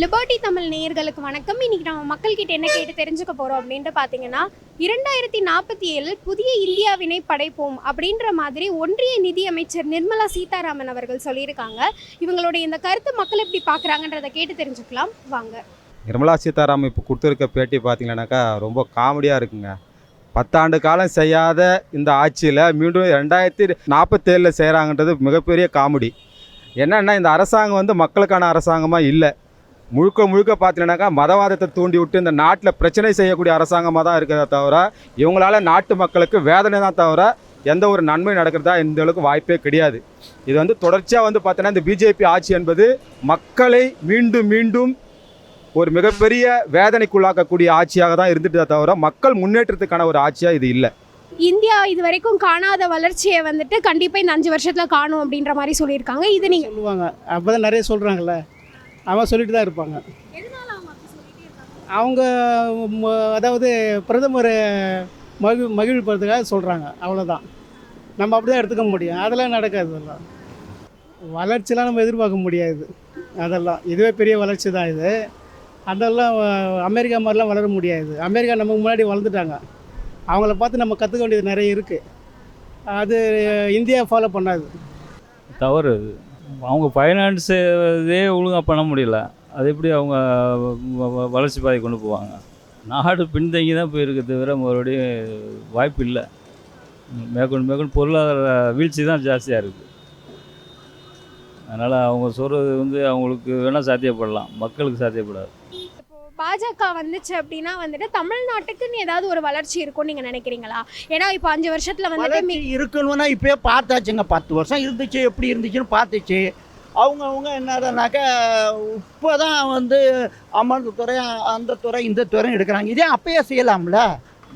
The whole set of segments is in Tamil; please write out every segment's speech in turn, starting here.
லிபர்ட்டி தமிழ் நேயர்களுக்கு வணக்கம். இன்னைக்கு நம்ம மக்கள்கிட்ட என்ன கேட்டு தெரிஞ்சுக்க போறோம் அப்படின்ட்டு பார்த்தீங்கன்னா இரண்டாயிரத்தி நாற்பத்தி ஏழில் புதிய இந்தியாவினை படைப்போம் அப்படின்ற மாதிரி ஒன்றிய நிதியமைச்சர் நிர்மலா சீதாராமன் அவர்கள் சொல்லியிருக்காங்க. இவங்களுடைய இந்த கருத்து மக்கள் எப்படி பார்க்குறாங்கன்றதை கேட்டு தெரிஞ்சுக்கலாம். வாங்க. நிர்மலா சீதாராமன் இப்போ கொடுத்துருக்க பேட்டி பார்த்தீங்கன்னாக்கா ரொம்ப காமெடியாக இருக்குங்க. பத்தாண்டு காலம் செய்யாத இந்த ஆட்சியில் மீண்டும் ரெண்டாயிரத்தி நாற்பத்தேழில் செய்கிறாங்கன்றது மிகப்பெரிய காமெடி. என்னென்னா இந்த அரசாங்கம் வந்து மக்களுக்கான அரசாங்கமாக இல்லை. முழுக்க முழுக்க பார்த்தீங்கன்னாக்கா மதவாதத்தை தூண்டி விட்டு இந்த நாட்டில் பிரச்சனை செய்யக்கூடிய அரசாங்கமாக தான் இருக்கிறத தவிர இவங்களால நாட்டு மக்களுக்கு வேதனை தான் தவிர எந்த ஒரு நன்மை நடக்கிறதா இந்த அளவுக்கு வாய்ப்பே கிடையாது. இது வந்து தொடர்ச்சியாக வந்து பார்த்தீங்கன்னா இந்த பிஜேபி ஆட்சி என்பது மக்களை மீண்டும் மீண்டும் ஒரு மிகப்பெரிய வேதனைக்குள்ளாக்கக்கூடிய ஆட்சியாக தான் இருந்துட்டே தவிர மக்கள் முன்னேற்றத்துக்கான ஒரு ஆட்சியாக இது இல்லை. இந்தியா இது வரைக்கும் காணாத வளர்ச்சியை வந்துட்டு கண்டிப்பாக இந்த அஞ்சு வருஷத்துல காணும் அப்படின்ற மாதிரி சொல்லியிருக்காங்க. இது நீங்க சொல்லுவாங்க. அப்போ தான் நிறைய சொல்கிறாங்கல்ல அவன் சொல்லிட்டு தான் இருப்பாங்க. அவங்க அதாவது பிரதமர் மகிழ் மகிழ்ப்படுறதுக்காக சொல்கிறாங்க அவ்வளோதான் நம்ம அப்படி தான் எடுத்துக்க முடியும். அதெல்லாம் நடக்காது அதெல்லாம் வளர்ச்சிலாம் நம்ம எதிர்பார்க்க முடியாது. அதெல்லாம். இதுவே பெரிய வளர்ச்சி தான் இது. அதெல்லாம் அமெரிக்கா மாதிரிலாம் வளர முடியாது. அமெரிக்கா நமக்கு முன்னாடி வளர்ந்துட்டாங்க. அவங்கள பார்த்து நம்ம கற்றுக்க வேண்டியது நிறைய இருக்குது அது இந்தியா ஃபாலோ பண்ணாது. தவறு அது. அவங்க ஃபைனான்ஸ் இதே ஒழுங்காக பண்ண முடியல. அது எப்படி அவங்க வ- வளர்ச்சி பாதை கொண்டு போவாங்க? நாடு பின்தங்கி தான் போயிருக்கு தவிர மறுபடியும் வாய்ப்பு இல்லை. மேற்கொண்டு மேற்கொண்டு பொருளாதார வீழ்ச்சி தான் ஜாஸ்தியாக இருக்குது அதனால் அவங்க சொல்கிறது வந்து அவங்களுக்கு வேணால் சாத்தியப்படலாம். மக்களுக்கு சாத்தியப்படாது. பாஜக வந்துச்சு அப்படின்னா வந்துட்டு தமிழ்நாட்டுக்குன்னு ஏதாவது ஒரு வளர்ச்சி இருக்கும்னு நீங்க நினைக்கிறீங்களா? ஏன்னா இப்போ அஞ்சு வருஷத்துல வந்துட்டு இருக்கணும்னா இப்பயே பார்த்தாச்சுங்க. பத்து வருஷம் இருந்துச்சு எப்படி இருந்துச்சுன்னு பார்த்துச்சு. அவங்க அவங்க என்னடானாக்கா இப்போ தான் வந்து அமர்ந்த துறை அந்த துறை இந்த துறை எடுக்கிறாங்க. இதே அப்பயே செய்யலாம்ல?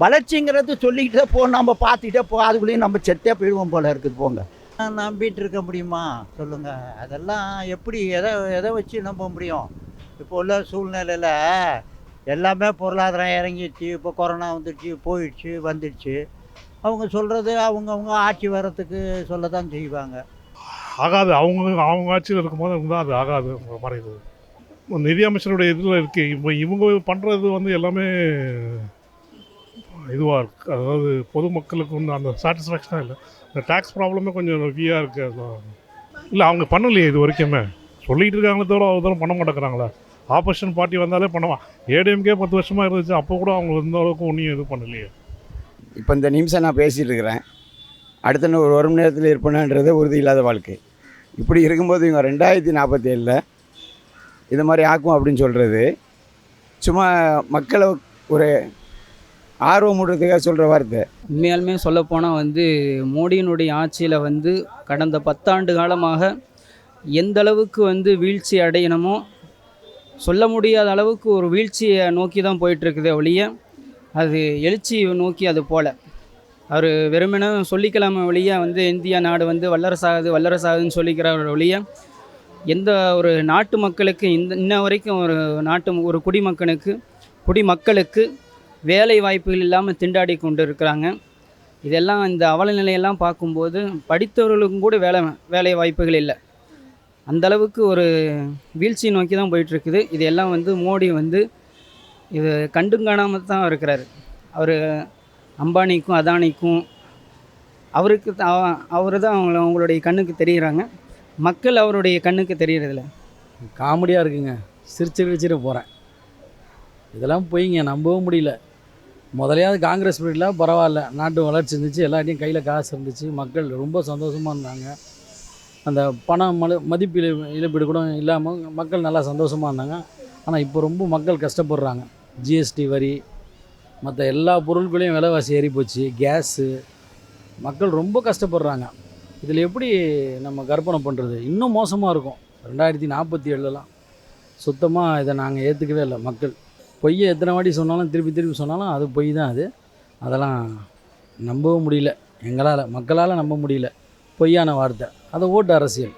வளர்ச்சிங்கிறது சொல்லிக்கிட்டே போ நம்ம பார்த்துக்கிட்டே போ அதுக்குள்ளேயும் நம்ம செத்தே போயிடுவோம் போல இருக்குது போங்க. நம்பிட்டு இருக்க முடியுமா? சொல்லுங்க. அதெல்லாம் எப்படி எதை எதை வச்சு நம்ப முடியும்? இப்போ உள்ள சூழ்நிலையில் எல்லாமே பொருளாதாரம் இறங்கிடுச்சு இப்போ கொரோனா வந்துடுச்சு போயிடுச்சு வந்துடுச்சு. அவங்க சொல்கிறது அவங்கவுங்க ஆட்சி வர்றதுக்கு சொல்ல தான் செய்வாங்க. ஆகாது அவங்க அவங்க ஆட்சியில் இருக்கும்போது இருந்தால் அது ஆகாது உங்க நிதியமைச்சருடைய நிதி அமைச்சருடைய இதில் இருக்குது இப்போ இவங்க பண்ணுறது வந்து எல்லாமே இதுவாக இருக்குது அதாவது பொதுமக்களுக்கு வந்து அந்த சாட்டிஸ்ஃபேக்ஷனாக இல்லை. இந்த டேக்ஸ் ப்ராப்ளமே கொஞ்சம் ஹெவியாக இருக்குது இல்லை அவங்க பண்ணலையே இது வரைக்குமே. சொல்லிகிட்டு இருக்காங்களே தவிர அவ்வளோ தூரம் பண்ண மாட்டேங்கிறாங்களே. ஆப்போசிஷன் பார்ட்டி வந்தாலே பண்ணுவான். ஏடிஎம்கே பத்து வருஷமாக இருந்துச்சு அப்போ கூட அவங்க எந்த அளவுக்கு ஒன்றும் இது பண்ணலையே. இப்போ இந்த நிமிஷம் நான் பேசிகிட்டு இருக்கிறேன். அடுத்த ஒரு ஒரு மணி நேரத்தில் இருப்பேனான்றது உறுதி இல்லாத வாழ்க்கை. இப்படி இருக்கும்போது இவங்க ரெண்டாயிரத்தி நாற்பத்தி ஏழில் இது மாதிரி ஆக்கும் அப்படின்னு சொல்கிறது சும்மா மக்களை ஒரு ஆர்வம் மூடுறதுக்காக சொல்கிற வார்த்தை. உண்மையாலுமே சொல்லப்போனால் வந்து மோடியினுடைய ஆட்சியில் வந்து கடந்த பத்தாண்டு காலமாக எந்த அளவுக்கு வந்து வீழ்ச்சி அடையணுமோ சொல்ல முடியாத அளவுக்கு ஒரு வீழ்ச்சியை நோக்கி தான் போயிட்டுருக்குதே ஒழிய அது எழுச்சி நோக்கி அது போல். அவர் வெறுமனே சொல்லிக்கலாம ஒழிய வந்து இந்தியா நாடு வந்து வல்லரசாகுது வல்லரசாகுதுன்னு சொல்லிக்கிறார் ஒழிய எந்த ஒரு நாட்டு மக்களுக்கு இந்த இன்ன வரைக்கும் ஒரு நாட்டு ஒரு குடிமக்கனுக்கு குடிமக்களுக்கு வேலை வாய்ப்புகள் இல்லாமல் திண்டாடி கொண்டு இருக்கிறாங்க இதெல்லாம் இந்த அவலநிலையெல்லாம் பார்க்கும்போது படித்தவர்களுக்கும் கூட வேலை வேலை வாய்ப்புகள் இல்லை. அந்தளவுக்கு ஒரு வீழ்ச்சி நோக்கி தான் போயிட்டுருக்குது. இது எல்லாம் வந்து மோடி வந்து இது கண்டும் காணாமல் தான் இருக்கிறாரு. அவர் அம்பானிக்கும் அதானிக்கும் அவருக்கு அவர் தான் அவங்கள அவங்களுடைய கண்ணுக்கு தெரிகிறாங்க மக்கள் அவருடைய கண்ணுக்கு தெரியறதில்ல. காமெடியாக இருக்குங்க. சிரிச்சு சிரிச்சிட்டு போகிறேன் இதெல்லாம் போய்ங்க நம்பவும் முடியல. முதலையாவது காங்கிரஸ் பீரியடில் பரவாயில்ல. நாட்டு வளர்ச்சி இருந்துச்சு எல்லாத்தையும் கையில் காசு இருந்துச்சு. மக்கள் ரொம்ப சந்தோஷமாக இருந்தாங்க. அந்த பணம் மல மதிப்பு இழப்பீடு கூட இல்லாமல் மக்கள் நல்லா சந்தோஷமாக இருந்தாங்க. ஆனால் இப்போ ரொம்ப மக்கள் கஷ்டப்படுறாங்க. ஜிஎஸ்டி வரி மற்ற எல்லா பொருட்களையும் விலைவாசி ஏறி போச்சு கேஸு மக்கள் ரொம்ப கஷ்டப்படுறாங்க. இதில் எப்படி நம்ம கற்பனை பண்ணுறது இன்னும் மோசமாக இருக்கும். ரெண்டாயிரத்தி நாற்பத்தி ஏழுலலாம் சுத்தமாக இதை நாங்கள் ஏற்றுக்கவே இல்லை மக்கள். பொய்யை எத்தனை வாட்டி சொன்னாலும் திருப்பி திருப்பி சொன்னாலும் அது பொய் தான் அது. அதெல்லாம் நம்பவும் முடியல. எங்களால் மக்களால் நம்ப முடியல. பொய்யான வார்த்தை. அது ஓட்டு அரசியல்.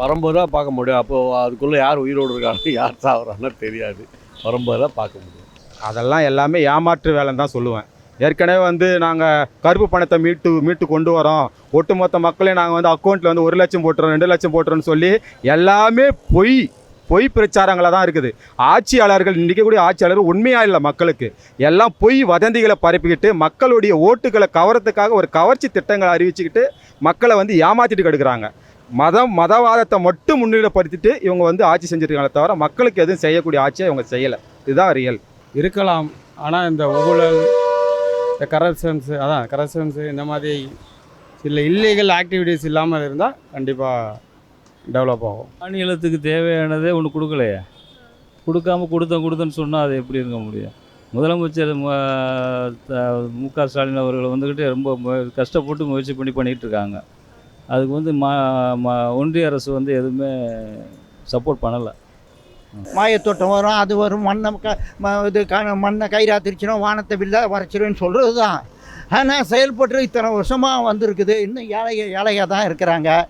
வரும்போது தான் பார்க்க முடியும். அப்போ அதுக்குள்ளே யார் உயிரோடு இருக்காங்க யார் சாகுறான்னு தெரியாது. வரும்போது தான் பார்க்க முடியும். அதெல்லாம் எல்லாமே ஏமாற்று வேலைன்னு தான் சொல்லுவேன். ஏற்கனவே வந்து நாங்கள் கருப்பு பணத்தை மீட்டு மீட்டு கொண்டு வரோம். ஒட்டுமொத்த மக்களையும் நாங்கள் வந்து அக்கௌண்ட்டில் வந்து ஒரு லட்சம் போட்டுறோம் ரெண்டு லட்சம் போட்டுறோம்னு சொல்லி எல்லாமே பொய். பொய் பிரச்சாரங்களாக தான் இருக்குது. ஆட்சியாளர்கள் நிற்கக்கூடிய ஆட்சியாளர்கள் உண்மையாக இல்லை மக்களுக்கு? எல்லாம் பொய் வதந்திகளை பரப்பிக்கிட்டு மக்களுடைய ஓட்டுகளை கவரத்துக்காக ஒரு கவர்ச்சி திட்டங்களை அறிவிச்சுக்கிட்டு மக்களை வந்து ஏமாற்றிட்டு கெடுக்கிறாங்க. மதம் மதவாதத்தை மட்டும் முன்னிலைப்படுத்திட்டு இவங்க வந்து ஆட்சி செஞ்சுருக்காங்களே தவிர மக்களுக்கு எதுவும் செய்யக்கூடிய ஆட்சியை இவங்க செய்யலை. இதுதான் ரியல் இருக்கலாம். ஆனால் இந்த ஊழல் இந்த கரப்ஷன்ஸு அதான் கரப்ஷன்ஸு இந்த மாதிரி சில இல்லீகல் ஆக்டிவிட்டீஸ் இல்லாமல் இருந்தால் கண்டிப்பாக டெவலப் ஆகும். மாநிலத்துக்கு தேவையானதே ஒன்று கொடுக்கலையே. கொடுக்காம கொடுத்தேன் கொடுத்தேன்னு சொன்னால் அது எப்படி இருக்க முடியும்? முதலமைச்சர் ம- க ஸ்டாலின் அவர்கள் வந்துக்கிட்டு ரொம்ப மு- கஷ்டப்பட்டு முயற்சி பண்ணி பண்ணிகிட்டு இருக்காங்க. அதுக்கு வந்து மா மா- ஒன்றிய அரசு வந்து எதுவுமே சப்போர்ட் பண்ணலை. மாயத்தோட்டம் வரும் அது வரும் மண்ணை க இது க மண்ணை கயிறாத்திருச்சிடும் வானத்தை வில்ல வரைச்சிரும்னு சொல்கிறது தான் ஆனால் செயல்பட்டு இத்தனை வருஷமாக வந்திருக்குது இன்னும் ஏழைய ஏழையாக தான் இருக்கிறாங்க.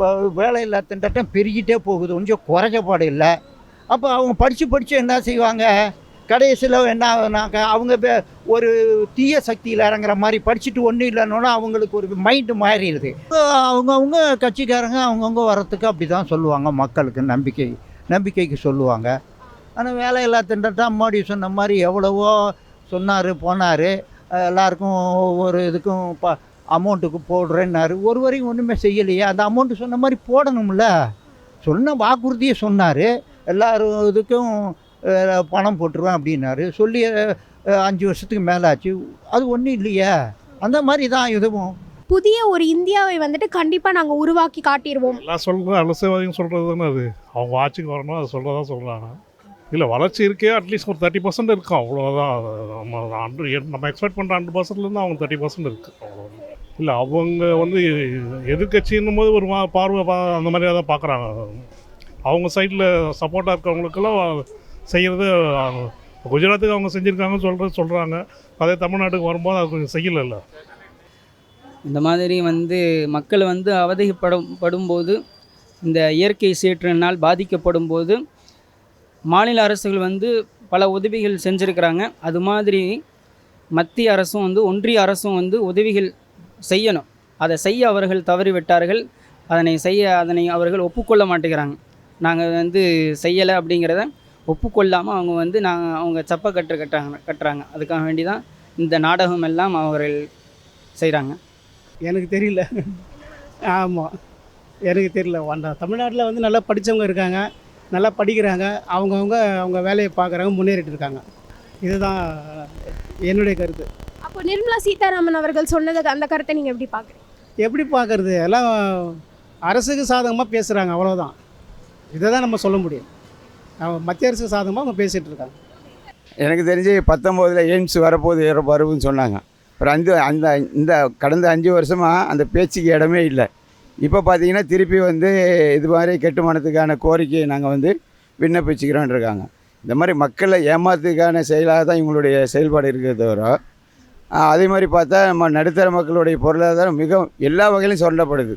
இப்போ வேலையில்லா திண்டாட்டம் பெருகிட்டே போகுது. கொஞ்சம் குறைஞ்சப்பாடு இல்லை. அப்போ அவங்க படித்து படித்து என்ன செய்வாங்க? கடைசியில் என்ன ஆகுனாக்கா அவங்க ஒரு தீய சக்தியில் இறங்குற மாதிரி படிச்சுட்டு ஒன்றும் இல்லைன்னா அவங்களுக்கு ஒரு மைண்டு மாறிடுது. அவங்கவுங்க கட்சிக்காரங்க அவங்கவுங்க வரத்துக்கு அப்படி தான் சொல்லுவாங்க மக்களுக்கு நம்பிக்கை நம்பிக்கைக்கு சொல்லுவாங்க. ஆனால் வேலையில்லா திண்டாட்டம் மோடி சொன்ன மாதிரி எவ்வளவோ சொன்னார் போனார். எல்லாருக்கும் ஒவ்வொரு இதுக்கும் ப அமௌண்ட்டுக்கு போடுறேன்னாரு. ஒரு வரையும் ஒன்றுமே செய்யலையே. அந்த அமௌண்ட்டு சொன்ன மாதிரி போடணும்ல. சொன்ன வாக்குறுதியை சொன்னார். எல்லாரும் இதுக்கும் பணம் போட்டுருவேன் அப்படின்னாரு. சொல்லி அஞ்சு வருஷத்துக்கு மேலே ஆச்சு அது ஒன்றும் இல்லையே. அந்த மாதிரி தான் இதுவும். புதிய ஒரு இந்தியாவை வந்துட்டு கண்டிப்பாக நாங்கள் உருவாக்கி காட்டிடுவோம் எல்லாம் சொல்கிறது அரசியல்வாதிங்க சொல்கிறது தானே அது. அவங்க ஆட்சிக்கு வரணும் அது சொல்கிறதா சொல்கிறாங்க இல்லை வளர்ச்சி இருக்கே அட்லீஸ்ட் ஒரு தேர்ட்டி பர்சன்ட் இருக்கும். அவ்வளோதான் நம்ம நம்ம எக்ஸ்பெக்ட் பண்ணுற ஹண்ட்ரட் பர்சன்ட்லேருந்து அவங்க தேர்ட்டி பர்சன்ட் இருக்குது அவ்வளோதான் இல்லை அவங்க வந்து எதிர்கட்சின்னும் போது ஒரு மா- பார்வை பா அந்த மாதிரியாக தான் பார்க்குறாங்க அவங்க சைடில் சப்போர்ட்டாக இருக்கிறவங்களுக்கெல்லாம் செய்கிறது குஜராத்துக்கு அவங்க செஞ்சுருக்காங்கன்னு சொல்கிற சொல்கிறாங்க அதே தமிழ்நாட்டுக்கு வரும்போது அது கொஞ்சம் செய்யலைல்ல. இந்த மாதிரி வந்து மக்கள் வந்து அவதிப்படும் படும்போது இந்த இயற்கை சீற்றினால் பாதிக்கப்படும் போது மாநில அரசுகள் வந்து பல உதவிகள் செஞ்சுருக்கிறாங்க. அது மாதிரி மத்திய அரசும் வந்து ஒன்றிய அரசும் வந்து உதவிகள் செய்யணும். அதை செய்ய அவர்கள் தவறிவிட்டார்கள். அதனை செய்ய அதனை அவர்கள் ஒப்புக்கொள்ள மாட்டேங்கிறாங்க. நாங்கள் வந்து செய்யலை அப்படிங்கிறத ஒப்புக்கொள்ளாமல் அவங்க வந்து நாங்கள் அவங்க சப்பை கட்டு கட்டுறாங்க கட்டுறாங்க. அதுக்காக வேண்டி தான் இந்த நாடகம் எல்லாம் அவர்கள் செய்கிறாங்க எனக்கு தெரியல. ஆமாம் எனக்கு தெரியல. வண்டா தமிழ்நாட்டில் வந்து நல்லா படித்தவங்க இருக்காங்க. நல்லா படிக்கிறாங்க. அவங்கவுங்க அவங்க வேலையை பார்க்குறாங்க முன்னேறிட்டு இருக்காங்க. இதுதான் என்னுடைய கருத்து. அப்போ நிர்மலா சீதாராமன் அவர்கள் சொன்னது அந்த கருத்தை நீங்கள் எப்படி பார்க்குறீங்க? எப்படி பார்க்கறது? எல்லாம் அரசுக்கு சாதகமாக பேசுகிறாங்க அவ்வளோதான் இதை தான் நம்ம சொல்ல முடியும். மத்திய அரசுக்கு சாதகமாக அவங்க பேசிகிட்டு இருக்காங்க. எனக்கு தெரிஞ்சு பத்தொம்போதில் எய்ம்ஸ் வரப்போகுது ஏற வருதுன்னு சொன்னாங்க. ஒரு அஞ்சு அந்த இந்த கடந்த அஞ்சு வருஷமாக அந்த பேச்சுக்கு இடமே இல்லை. இப்போ பார்த்தீங்கன்னா திருப்பி வந்து இது மாதிரி கட்டுமானத்துக்கான கோரிக்கையை நாங்கள் வந்து விண்ணப்பிச்சுக்கிறோன்னு இருக்காங்க. இந்த மாதிரி மக்களை ஏமாத்துக்கான செயலாக தான் இவங்களுடைய செயல்பாடு இருக்கிறத தவிர அதே மாதிரி பார்த்தா நம்ம நடுத்தர மக்களுடைய பொருளாதாரம் மிக எல்லா வகையிலும் சொல்லப்படுது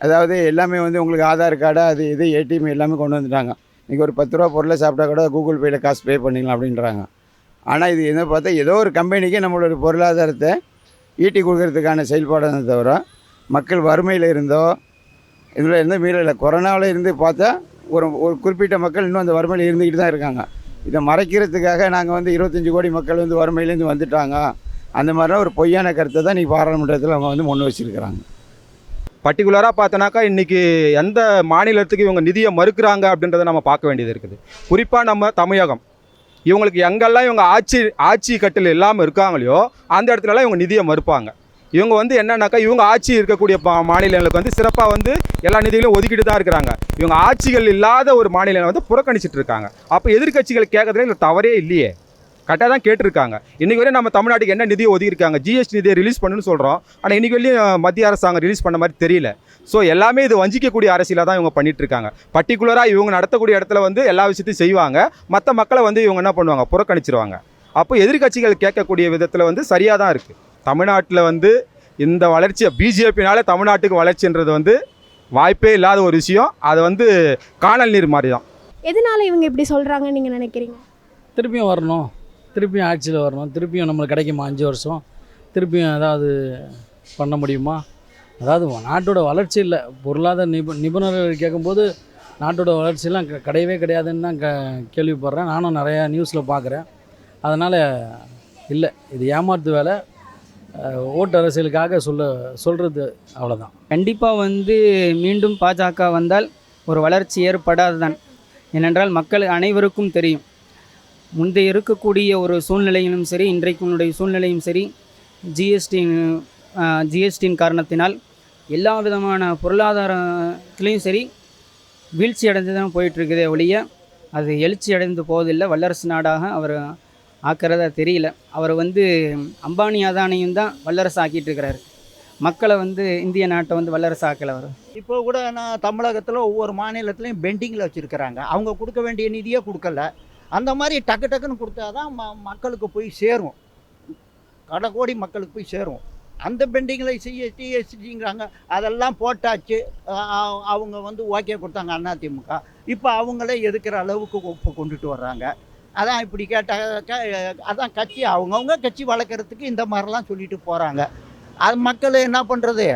அதாவது எல்லாமே வந்து உங்களுக்கு ஆதார் கார்டு அது இது ஏடிஎம் எல்லாமே கொண்டு வந்துட்டாங்க. நீங்கள் ஒரு பத்து ரூபா பொருளை சாப்பிட்டா கூட கூகுள் பேயில் காசு பே பண்ணிக்கலாம் அப்படின்றாங்க. ஆனால் இது என்ன பார்த்தா ஏதோ ஒரு கம்பெனிக்கு நம்மளோட பொருளாதாரத்தை ஈட்டி கொடுக்கறதுக்கான செயல்பாடு தவிர மக்கள் வறுமையில் இருந்தோ இதில் இருந்து மீறலை கொரோனாவில் இருந்து பார்த்தா ஒரு ஒரு குறிப்பிட்ட மக்கள் இன்னும் அந்த வறுமையில் இருந்துக்கிட்டு தான் இருக்காங்க. இதை மறைக்கிறதுக்காக நாங்கள் வந்து இருபத்தஞ்சி கோடி மக்கள் வந்து வறுமையிலேருந்து வந்துட்டாங்க. அந்த மாதிரிலாம் ஒரு பொய்யான கருத்தை தான் இன்றைக்கி பாராளுமன்றத்தில் அவங்க வந்து முன் வச்சுருக்கிறாங்க. பர்டிகுலராக பார்த்தோன்னாக்கா இன்றைக்கி எந்த மாநிலத்துக்கு இவங்க நிதியை மறுக்கிறாங்க அப்படின்றத நம்ம பார்க்க வேண்டியது இருக்குது. குறிப்பாக நம்ம தமிழகம். இவங்களுக்கு எங்கெல்லாம் இவங்க ஆட்சி ஆட்சி கட்டில் இல்லாமல் இருக்காங்களையோ அந்த இடத்துலலாம் இவங்க நிதியை மறுப்பாங்க. இவங்க வந்து என்னன்னாக்கா இவங்க ஆட்சி இருக்கக்கூடிய பா- மாநிலங்களுக்கு வந்து சிறப்பாக வந்து எல்லா நிதிகளையும் ஒதுக்கிட்டு தான் இருக்கிறாங்க. இவங்க ஆட்சிகள் இல்லாத ஒரு மாநிலம் வந்து புறக்கணிச்சிட்டு இருக்காங்க. அப்போ எதிர்க்கட்சிகள் கேட்கறதுல இல்லை தவறே இல்லையே. கரெக்டாக தான் கேட்டிருக்காங்க. இன்றைக்கி வரையும் நம்ம தமிழ்நாட்டுக்கு என்ன நிதியை ஒதுக்கியிருக்காங்க? ஜிஎஸ்டி நிதியை ரிலீஸ் பண்ணுன்னு சொல்கிறோம் ஆனால் இன்றைக்கி வரையும் மத்திய அரசாங்கம் ரிலீஸ் பண்ண மாதிரி தெரியல. ஸோ எல்லாமே இது வஞ்சிக்கக்கூடிய அரசியலாக தான் இவங்க பண்ணிட்டு இருக்காங்க. பர்டிகுலராக இவங்க நடத்தக்கூடிய இடத்துல வந்து எல்லா விஷயத்தையும் செய்வாங்க. மற்ற மக்களை வந்து இவங்க என்ன பண்ணுவாங்க? புறக்கணிச்சிருவாங்க. அப்போ எதிர்க்கட்சிகள் கேட்கக்கூடிய விதத்தில் வந்து சரியாக தான் இருக்குது தமிழ்நாட்டில் வந்து இந்த வளர்ச்சியை பிஜேபினால தமிழ்நாட்டுக்கு வளர்ச்சின்றது வந்து வாய்ப்பே இல்லாத ஒரு விஷயம். அது வந்து காணல் நீர் மாதிரி தான். எதனால இவங்க இப்படி சொல்கிறாங்கன்னு நீங்கள் நினைக்கிறீங்க? திருப்பியும் வரணும். திருப்பியும் ஆட்சியில் வரணும். திருப்பியும் நம்மளுக்கு கிடைக்குமா அஞ்சு வருஷம்? திருப்பியும் ஏதாவது பண்ண முடியுமா? அதாவது நாட்டோட வளர்ச்சி இல்லை. பொருளாதார நிபு நிபுணர்கள் கேட்கும்போது நாட்டோட வளர்ச்சியெல்லாம் க- கிடையவே கிடையாதுன்னு தான் க கேள்விப்படுறேன். நானும் நிறையா நியூஸில் பார்க்குறேன். அதனால் இல்லை. இது ஏமாத்து வேலை. ஓட்டு அரசியலுக்காக சொல்ல சொல்கிறது அவ்வளோதான் கண்டிப்பாக வந்து மீண்டும் பாஜக வந்தால் ஒரு வளர்ச்சி ஏற்படாதுதான். ஏனென்றால் மக்கள் அனைவருக்கும் தெரியும். முந்தைய இருக்கக்கூடிய ஒரு சூழ்நிலையிலும் சரி இன்றைக்குனுடைய சூழ்நிலையும் சரி ஜிஎஸ்டியின் ஜிஎஸ்டியின் காரணத்தினால் எல்லா விதமான பொருளாதாரத்துலேயும் சரி வீழ்ச்சி அடைஞ்சு தான் போயிட்டுருக்குதே ஒழிய அது எழுச்சி அடைந்து போவதில்லை. வல்லரசு நாடாக அவர் ஆக்கிறதா தெரியல. அவர் வந்து அம்பானி அதானியும் தான் வல்லரசு ஆக்கிட்டு இருக்கிறாரு மக்களை வந்து இந்திய நாட்டை வந்து வல்லரசு ஆக்கலை அவர். இப்போ கூட நான் தமிழகத்தில் ஒவ்வொரு மாநிலத்திலையும் பெண்டிங்கில் வச்சுருக்கிறாங்க. அவங்க கொடுக்க வேண்டிய நிதியே கொடுக்கல. அந்த மாதிரி டக்கு டக்குன்னு கொடுத்தா தான் ம மக்களுக்கு போய் சேரும். கடை கோடி மக்களுக்கு போய் சேரும். அந்த பெண்டிங்கில் சிஎஸ்டி எஸ்டிங்கிறாங்க அதெல்லாம் போட்டாச்சு. அவங்க வந்து ஓகே கொடுத்தாங்க அதிமுக இப்போ அவங்களே எதுக்கிற அளவுக்கு இப்போ கொண்டுட்டு வர்றாங்க. அதான் இப்படி கேட்டாக்க அதான் கட்சி அவங்கவுங்க கட்சி வளர்க்குறதுக்கு இந்த மாதிரிலாம் சொல்லிட்டு போகிறாங்க அது மக்கள் என்ன பண்ணுறது